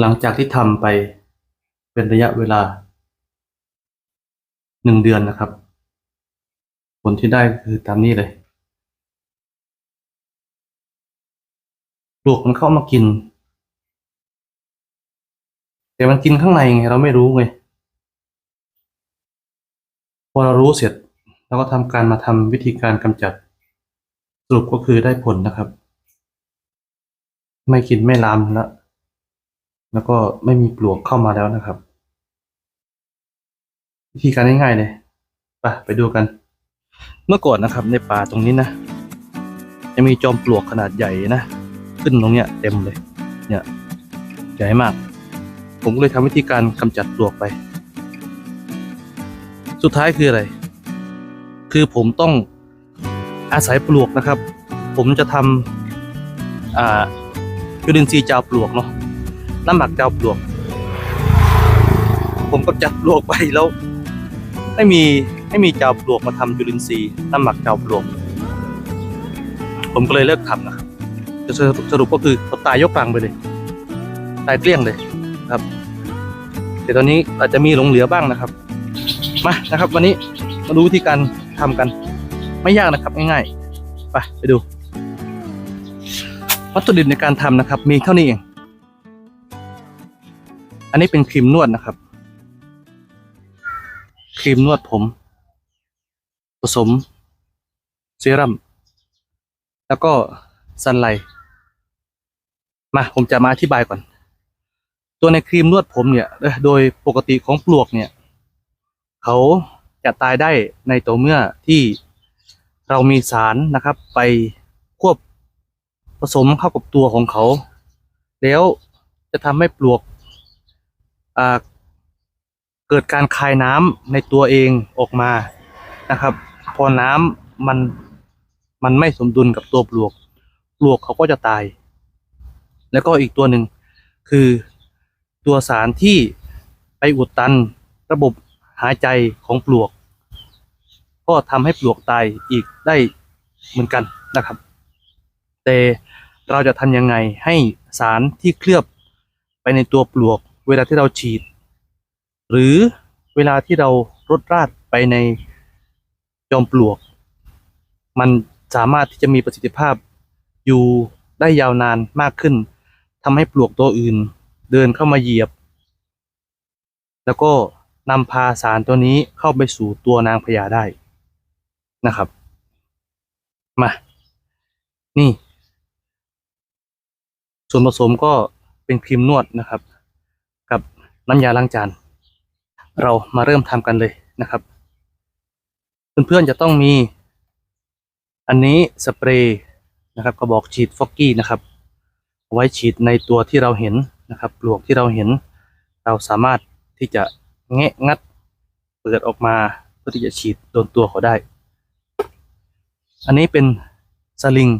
หลังจากที่ทำไปเป็นระยะเวลาหนึ่งเดือนนะครับ ผลที่ได้คือตามนี้เลยปลวกมันเข้ามากิน แต่มันกินข้างในไงเราไม่รู้ไงพอเรารู้เสร็จเราก็ทำการมาทำวิธีการกำจัด สรุปก็คือได้ผลนะครับ ไม่กินไม่ลามแล้ว แล้วก็ไม่มีปลวกเข้ามาแล้วนะครับ วิธีการง่ายๆเลยไปไปดูกัน เมื่อก่อนนะครับ ในป่าตรงนี้นะจะมีจอมปลวกขนาดใหญ่นะขึ้นตรงเนี้ยเต็มเลย เนี่ยใหญ่มาก ผมเลยทำวิธีการกำจัดปลวกไป สุดท้ายคืออะไร คือผมต้องอาศัยปลวกนะครับ ผมจะทำอ่าจุลินทรีย์เจ้าปลวกเนาะ น้ำหมักเจ้าปลวก ผมก็จัดปลวกไปแล้ว ไม่มีไม่มีเจ้าปลวกมาทำจุลินทรีย์น้ำหมักเจ้าปลวก ผมก็เลยเลิกทำนะครับจะสรุปก็คือาตายยกกลางไปเลย ตายเกลี้ยงเลยครับแต่ตอนนี้อาจจะมีหลงเหลือบ้างนะครับ มานะครับ วันนี้มาดูวิธีการทำกัน ไม่ยากนะครับง่ายๆไปไปดู วัตถุดิบในการทำนะครับ มีเท่านี้เอง อันนี้เป็นครีมนวดนะครับ ครีมนวดผม ผสมเซรั่มแล้วก็ซันไลท์มาผมจะมาอธิบายก่อน ตัวในครีมนวดผมเนี่ย โดยปกติของปลวกเนี่ย เขาจะตายได้ในตัวเมื่อที่เรามีสารนะครับ ไปควบผสมเข้ากับตัวของเขา แล้วจะทำให้ปลวก เกิดการคายน้ำในตัวเองออกมานะครับ พอน้ำมันมันไม่สมดุลกับตัวปลวก ปลวกเขาก็จะตาย แล้วก็อีกตัวหนึ่งคือตัวสารที่ไปอุดตันระบบหายใจของปลวก ก็ทำให้ปลวกตายอีกได้เหมือนกันนะครับ แต่เราจะทำยังไงให้สารที่เคลือบไปในตัวปลวก เวลาที่เราฉีด หรือเวลาที่เรารดราดไปในจอมปลวก มันสามารถที่จะมีประสิทธิภาพอยู่ได้ยาวนานมากขึ้นทำให้ปลวกตัวอื่น เดินเข้ามาเหยียบ แล้วก็นำพาสารตัวนี้เข้าไปสู่ตัวนางพญาได้นะครับ มา นี่ ส่วนผสมก็เป็นครีมนวดนะครับกับ น้ำยาล้างจาน เรามาเริ่มทำกันเลยนะครับเพื่อนๆจะต้องมี อันนี้สเปรย์นะครับกระบอกฉีดฟอกกี้นะครับไว้ฉีดในตัวที่เราเห็นนะครับปลวกที่เราเห็น เราสามารถที่จะแงะงัดเปิดออกมาเพื่อที่จะฉีดโดนตัวเขาได้ อันนี้เป็นสลิง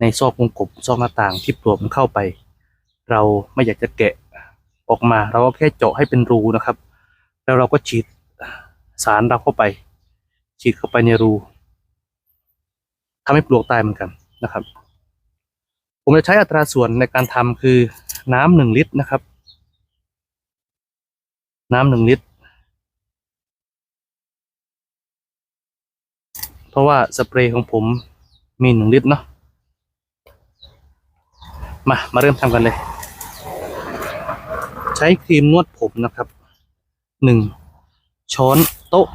ในซอกวงกบซอกหน้าต่างที่ปลวกมันเข้าไป เราไม่อยากจะแกะ ออกมา เราก็แค่เจาะให้เป็นรูนะครับ แล้วเราก็ฉีดสารเราเข้าไป ฉีดเข้าไปในรูทำให้ปลวกตายเหมือนกันนะครับ ผมจะใช้อัตราส่วนในการทำคือน้ำหนึ่งลิตรนะครับ น้ำหนึ่งลิตร เพราะว่าสเปรย์ของผมมีหนึ่งลิตรเนาะมา มาเริ่มทำกันเลย ช้ครีมนวดผมนะครับหนึ่งช้อนโต๊ะ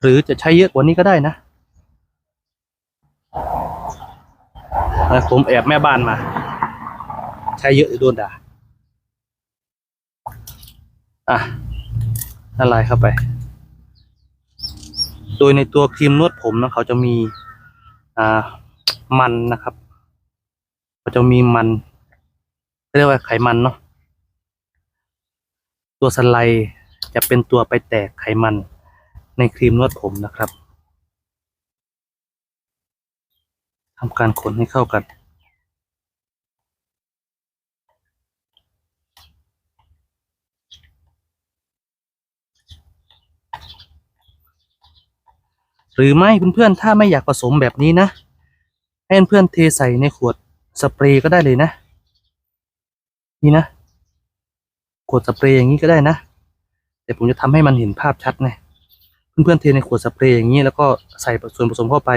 หรือจะใช้เยอะกว่านี้ก็ได้นะผมแอบแม่บ้านมา ใช้เยอะเดี๋ยวโดนด่าอะละลายเข้าไป โดยในตัวครีมนวดผมนะเขาจะมี อ่า มันนะครับ เขาจะมีมันเรียกว่าไขมันเนาะตัวสไลด์จะเป็นตัวไปแตกไขมันในครีมนวดผมนะครับทำการคนให้เข้ากันหรือไม่เพื่อนๆ ถ้าไม่อยากผสมแบบนี้นะ ให้เพื่อนเทใส่ในขวด สเปรย์ก็ได้เลยนะ นี่นะขวดสเปรย์อย่างนี้ก็ได้นะ แต่ผมจะทำให้มันเห็นภาพชัดไงเพื่อนๆเทในขวดสเปรย์อย่างนี้แล้วก็ใส่ส่วนผสมเข้าไป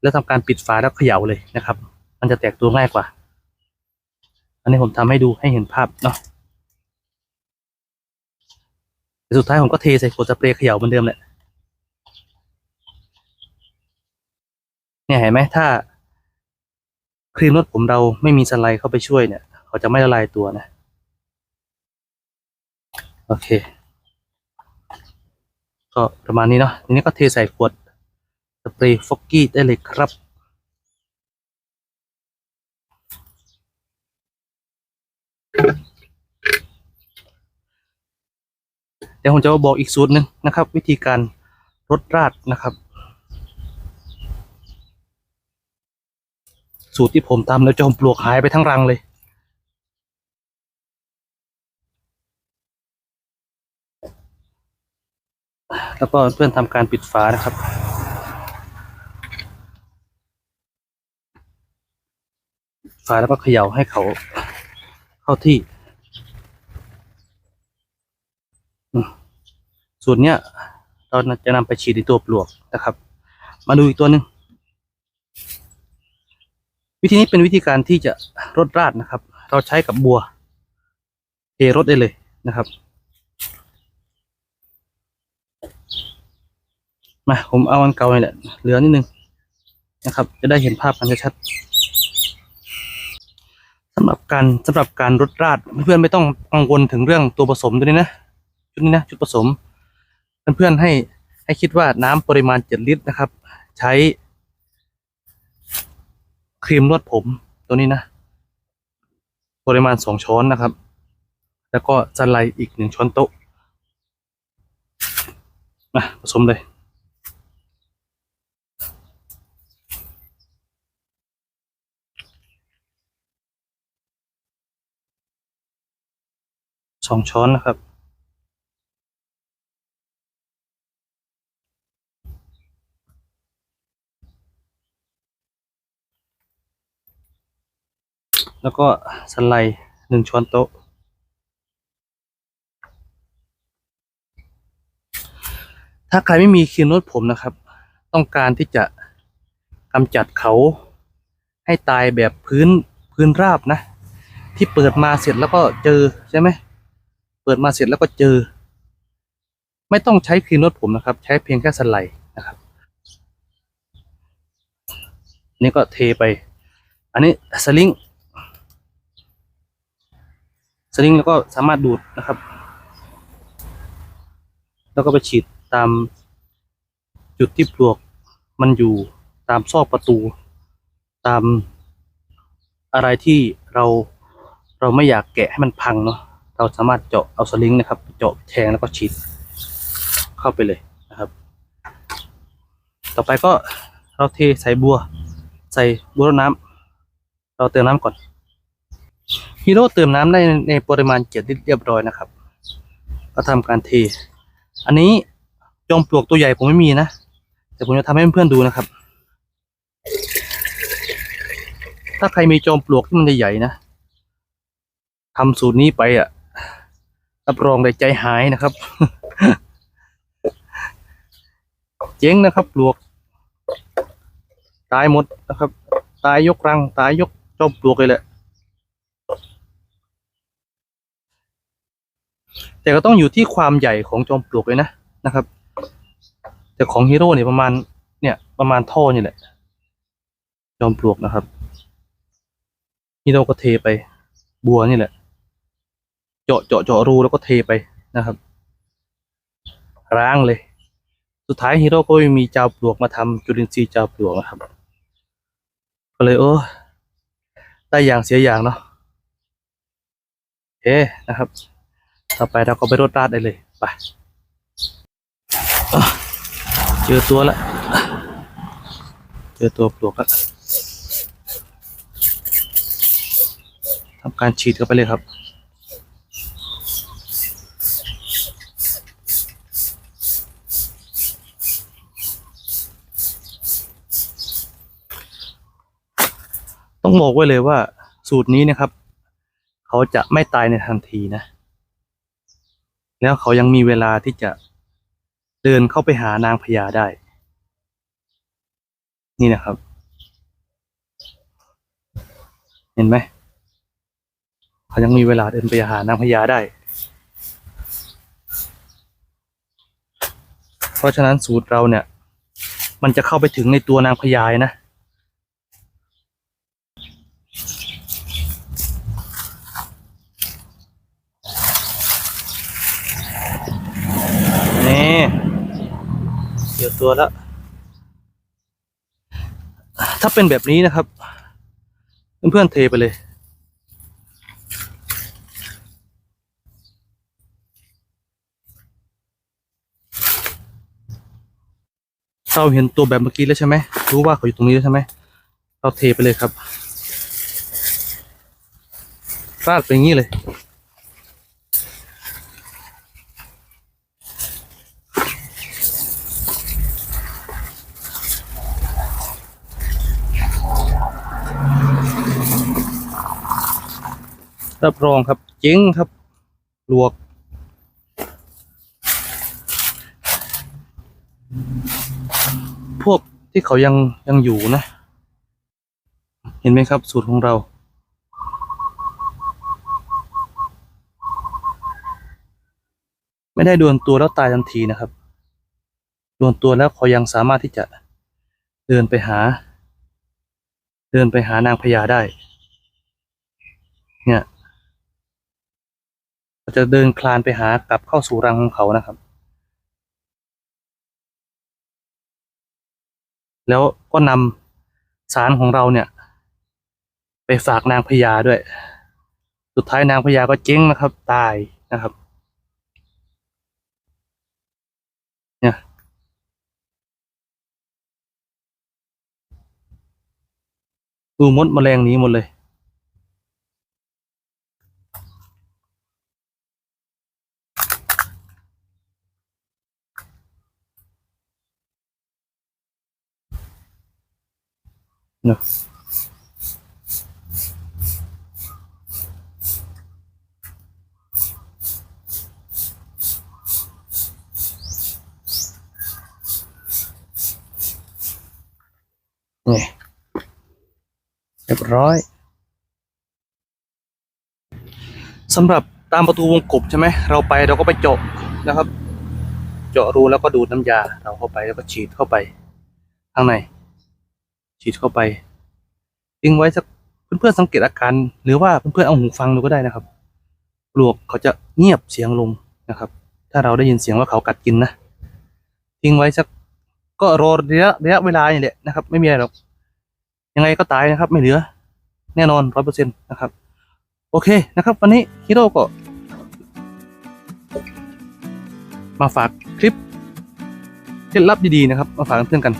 แล้วทำการปิดฝาแล้วเขย่าเลยนะครับ มันจะแตกตัวง่ายกว่า อันนี้ผมทำให้ดูให้เห็นภาพเนาะแต่สุดท้ายผมก็เทใส่ขวดสเปรย์เขย่าเหมือนเดิมแหละเนี่ยเห็นไหมถ้า ครีมนวดผมเราไม่มีสไลด์เข้าไปช่วยเนี่ย เขาจะไม่ละลายตัวนะ โอเค ก็ประมาณนี้เนาะทีนี้ก็เทใส่ขวดสเปรย์ฟอกกี้ได้เลยครับเดี๋ยวผมจะมาบอกอีกสูตรหนึ่งนะครับ วิธีการรดราดนะครับ สูตรที่ผมทำแล้วจอมปลวกหายไปทั้งรังเลยแล้วก็เพื่อนทำการปิดฝานะครับ ฝาแล้วก็เขย่าให้เขาเข้าที่สูตรเนี้ยเราจะนำไปฉีดในตัวปลวกนะครับ มาดูอีกตัวหนึ่ง วิธีนี้เป็นวิธีการที่จะรดราดนะครับ เราใช้กับบัวเทรดได้เลยนะครับมาผมเอาอันเก่านี่แหละเหลือนิดนึงนะครับ จะได้เห็นภาพกันชัดสำหรับการสำหรับการรดราดเพื่อนไม่ต้องกังวลถึงเรื่องตัวผสมตัวนี้นะชุดนี้นะชุดผสม เพื่อนๆให้ให้คิดว่าน้ำปริมาณเจ็ดลิตรนะครับ ใช้ ครีมนวดผมตัวนี้นะ ปริมาณสองช้อนนะครับ แล้วก็จันไลอีกหนึ่งช้อนโต๊ะมาผสมเลยสองช้อนนะครับ แล้วก็สไลด์หนึ่งช้อนโต๊ะ ถ้าใครไม่มีครีมนวดผมนะครับ ต้องการที่จะกำจัดเขาให้ตายแบบพื้นพื้นราบนะ ที่เปิดมาเสร็จแล้วก็เจอใช่ไหมเปิดมาเสร็จแล้วก็เจอ ไม่ต้องใช้ครีมนวดผมนะครับ ใช้เพียงแค่สไลด์นะครับนี่ก็เทไป อันนี้สลิง สลิงแล้วก็สามารถดูดนะครับ แล้วก็ไปฉีดตามจุดที่ปลวกมันอยู่ตามซอกประตู ตามอะไรที่เราเราไม่อยากแกะให้มันพังเนาะเราสามารถเจาะเอาสลิงนะครับ เจาะแทงแล้วก็ฉีดเข้าไปเลยนะครับ ต่อไปก็เราเทใส่บัว ใส่บัวน้ำเราเติมน้ำก่อน ฮีโร่เติมน้ำได้ในปริมาณเจ็ดลิตรเรียบร้อยนะครับ ก็ทำการเท อันนี้จอมปลวกตัวใหญ่ผมไม่มีนะ แต่ผมจะทำให้เพื่อนๆดูนะครับ ถ้าใครมีจอมปลวกที่มันใหญ่ๆนะทำสูตรนี้ไปอะรับรองได้ใจหายนะครับ เจ๊งนะครับปลวก ตายหมดนะครับ ตายยกรัง ตายยกจอมปลวกเลยแหละ แต่ก็ต้องอยู่ที่ความใหญ่ของจอมปลวกเลยนะนะครับ แต่ของฮีโร่เนี่ยประมาณเนี่ยประมาณท่อนี่แหละ จอมปลวกนะครับฮีโร่ก็เทไป บัวนี่แหละ เจาะเจาะเจาะรูแล้วก็เทไปนะครับร้างเลย สุดท้ายฮีโร่ก็ไม่มีเจ้าปลวกมาทำจุลินทรีย์เจ้าปลวกนะครับ ก็เลยโอ้ได้อย่างเสียอย่างเนาะโอเคนะครับ ต่อไปเราก็ไปรดราดได้เลยไปเจอตัวละเจอตัวปลวกละทำการฉีดเข้าไปเลยครับต้องบอกไว้เลยว่าสูตรนี้นะครับ เขาจะไม่ตายในทันทีนะ แล้วเขายังมีเวลาที่จะเดินเข้าไปหานางพญาได้ นี่นะครับ เห็นไหมเขายังมีเวลาเดินไปหานางพญาได้ เพราะฉะนั้นสูตรเราเนี่ย มันจะเข้าไปถึงในตัวนางพญานะ นี่เดี๋ยว ตัวแล้ว ถ้าเป็นแบบนี้นะครับ เพื่อนๆเทไปเลย เราเห็นตัวแบบเมื่อกี้แล้วใช่ไหม รู้ว่าเขาอยู่ตรงนี้แล้วใช่ไหม เราเทไปเลยครับราดไปงี้เลย รับรองครับเจ๊งครับลวก พวกที่เขายังยังอยู่นะ เห็นไหมครับสูตรของเรา ไม่ได้โดนตัวแล้วตายทันทีนะครับโดนตัวแล้วเขายังสามารถที่จะเดินไปหา เดินไปหานางพญาได้ เนี่ย เขาจะเดินคลานไปหากลับเข้าสู่รังของเขานะครับ แล้วก็นำสารของเราเนี่ย ไปฝากนางพญาด้วย สุดท้ายนางพญาก็เจ๊งนะครับ ตายนะครับ เนี่ยดูมดแมลงนี้หมดเลย เนอะนี่เรียบร้อยสำหรับตามประตูวงกบใช่ไหมเราไปเราก็ไปเจาะนะครับ เจาะรูแล้วก็ดูดน้ำยาเราเข้าไปแล้วก็ฉีดเข้าไปข้างใน ฉีดเข้าไปทิ้งไว้สักเพื่อนๆสังเกตอาการ หรือว่าเพื่อนๆเอาหูฟังดูก็ได้นะครับปลวกเขาจะเงียบเสียงลงนะครับ ถ้าเราได้ยินเสียงว่าเขากัดกินนะทิ้งไว้สักก็รอระยะระยะเวลานี่แหละนะครับ ไม่มีอะไรหรอกยังไงก็ตายนะครับ ไม่เหลือ แน่นอนร้อยเปอร์เซ็นต์นะครับ โอเคนะครับ วันนี้ฮิโร่ก็ มาฝากคลิปเคล็ดลับดีๆนะครับ มาฝากเพื่อนๆกัน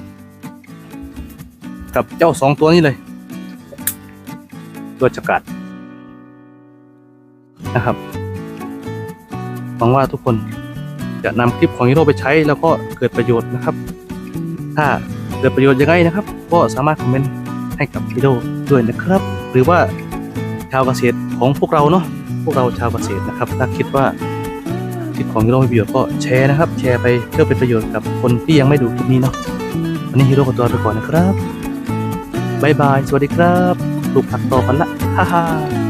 กับเจ้าสองตัวนี้เลยตัวจักรัดนะครับหวังว่าทุกคนจะนำคลิปของฮีโร่ไปใช้แล้วก็เกิดประโยชน์นะครับ ถ้าเกิดประโยชน์ยังไงนะครับ ก็สามารถคอมเมนต์ให้กับฮีโร่ด้วยนะครับ หรือว่าชาวเกษตรของพวกเราเนาะพวกเราชาวเกษตรนะครับถ้าคิดว่าคลิปของฮีโร่มีประโยชน์ก็แชร์นะครับ แชร์ไปเพื่อเป็นประโยชน์กับคนที่ยังไม่ดูคลิปนี้เนาะวันนี้ฮีโร่ขอตัวไปก่อนนะครับ บายบาย สวัสดีครับปลูกผักต่อกันละ ฮ่าฮ่า